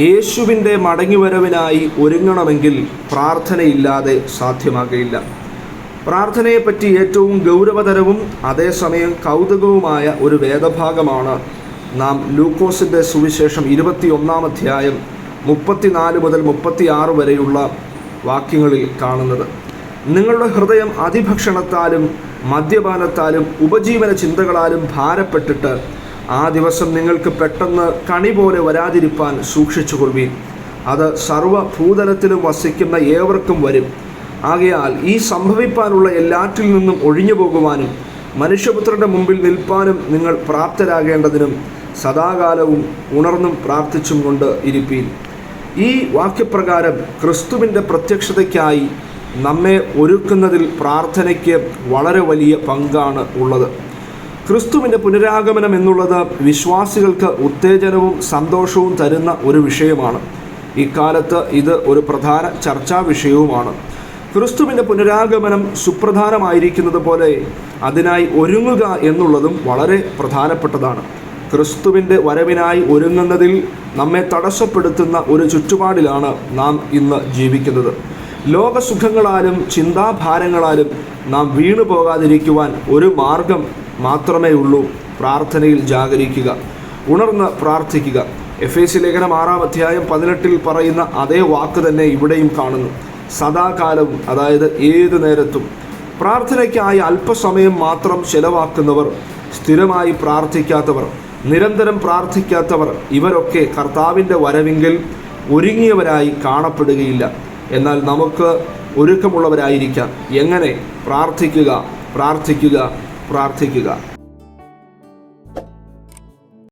യേശുവിന്റെ മടങ്ങിവരവിനായി ഒരുങ്ങണമെങ്കിൽ പ്രാർത്ഥനയില്ലാതെ സാധ്യമാകുകയില്ല പ്രാർത്ഥനയെപ്പറ്റി ഏറ്റവും ഗൗരവതരവും അതേസമയം കൗതുകവുമായ ഒരു വേദഭാഗമാണ് നാം ലൂക്കോസിന്റെ സുവിശേഷം ഇരുപത്തിയൊന്നാം അധ്യായം മുപ്പത്തിനാല് മുതൽ മുപ്പത്തിയാറ് വരെയുള്ള വാക്യങ്ങളിൽ കാണുന്നത്. നിങ്ങളുടെ ഹൃദയം അതിഭക്ഷണത്താലും മദ്യപാനത്താലും ഉപജീവന ചിന്തകളാലും ഭാരപ്പെട്ടിട്ട് ആ ദിവസം നിങ്ങൾക്ക് പെട്ടെന്ന് കണി പോലെ വരാതിരിപ്പാൻ സൂക്ഷിച്ചുകൊള്ളുവീൻ. അത് സർവഭൂതലത്തിലും വസിക്കുന്ന ഏവർക്കും വരും. ആകയാൽ ഈ സംഭവിപ്പാനുള്ള എല്ലാറ്റിൽ നിന്നും ഒഴിഞ്ഞു പോകുവാനും മനുഷ്യപുത്രന്റെ മുമ്പിൽ നിൽപ്പാനും നിങ്ങൾ പ്രാപ്തരാകേണ്ടതിനും സദാകാലവും ഉണർന്നും പ്രാർത്ഥിച്ചും കൊണ്ട് ഇരിപ്പീൻ. ഈ വാക്യപ്രകാരം ക്രിസ്തുവിന്റെ പ്രത്യക്ഷതയ്ക്കായി നമ്മെ ഒരുക്കുന്നതിൽ പ്രാർത്ഥനയ്ക്ക് വളരെ വലിയ പങ്കാണ് ഉള്ളത്. ക്രിസ്തുവിന്റെ പുനരാഗമനം എന്നുള്ളത് വിശ്വാസികൾക്ക് ഉത്തേജനവും സന്തോഷവും തരുന്ന ഒരു വിഷയമാണ്. ഇക്കാലത്ത് ഇത് ഒരു പ്രധാന ചർച്ചാ വിഷയവുമാണ്. ക്രിസ്തുവിന്റെ പുനരാഗമനം സുപ്രധാനമായിരിക്കുന്നത് പോലെ അതിനായി ഒരുങ്ങുക എന്നുള്ളതും വളരെ പ്രധാനപ്പെട്ടതാണ്. ക്രിസ്തുവിന്റെ വരവിനായി ഒരുങ്ങുന്നതിൽ നമ്മെ തടസ്സപ്പെടുത്തുന്ന ഒരു ചുറ്റുപാടിലാണ് നാം ഇന്ന് ജീവിക്കുന്നത്. ലോകസുഖങ്ങളാലും ചിന്താഭാരങ്ങളാലും നാം വീണു പോകാതിരിക്കുവാൻ ഒരു മാർഗം മാത്രമേ ഉള്ളൂ പ്രാർത്ഥനയിൽ ജാഗരിക്കുക ഉണർന്ന് പ്രാർത്ഥിക്കുക. എഫ് എ ലേഖനം ആറാം അധ്യായം പതിനെട്ടിൽ പറയുന്ന അതേ വാക്ക് തന്നെ ഇവിടെയും കാണുന്നു. സദാകാലവും അതായത് ഏത് നേരത്തും. പ്രാർത്ഥനയ്ക്കായി അല്പസമയം മാത്രം ചെലവാക്കുന്നവർ സ്ഥിരമായി പ്രാർത്ഥിക്കാത്തവർ നിരന്തരം പ്രാർത്ഥിക്കാത്തവർ ഇവരൊക്കെ കർത്താവിന്റെ വരവിങ്കിൽ ഒരുങ്ങിയവരായി കാണപ്പെടുകയില്ല. എന്നാൽ നമുക്ക് ഒരുക്കമുള്ളവരായിരിക്കാം. എങ്ങനെ? പ്രാർത്ഥിക്കുക പ്രാർത്ഥിക്കുക പ്രാർത്ഥിക്കുക.